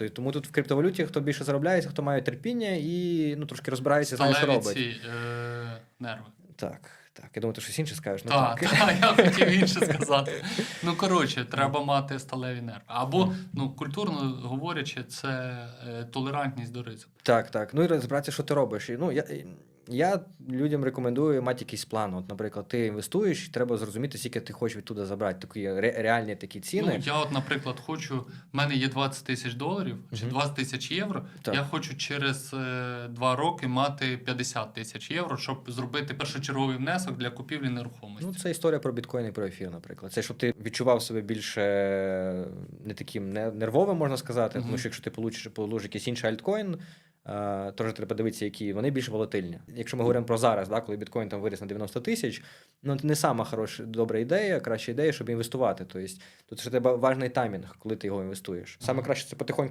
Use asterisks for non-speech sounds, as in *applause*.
Тобто, Тому тут в криптовалюті хто більше заробляє, хто має терпіння і ну трошки розбирається, знає, що робить. ці е, нерви. Так, так. Я думаю, ти щось інше скажеш. Ну, Так, так. та, я хотів інше *laughs* сказати. Ну, коротше, треба мати сталеві нерви. Або, ну, культурно говорячи, це е, толерантність до ризику. Так, так. Ну і розібратися, що ти робиш. І, ну, я, я людям рекомендую мати якийсь план. От, наприклад, ти інвестуєш, треба зрозуміти, скільки ти хочеш відтуди забрати. Такі ре- реальні такі ціни. Ну, я, от, наприклад, хочу, в мене є 20 тисяч доларів чи Мгм. 20 тисяч євро. Так. Я хочу через е, два роки мати 50 тисяч євро, щоб зробити першочерговий внесок для купівлі нерухомості. Ну, це історія про біткоін і про ефір, наприклад. Це щоб ти відчував себе більше не таким не- нервовим, можна сказати. Мгм. Тому що якщо ти получиш, положиш якийсь інший альткоін, е, теж треба дивитися, які вони більш волатильні. Якщо ми говоримо про зараз, да, коли біткоін там виріс на 90 тисяч, ну це не сама хороша добра ідея, краща ідея, щоб інвестувати. Тобто тут ще треба важний таймінг, коли ти його інвестуєш. Саме краще це потихоньку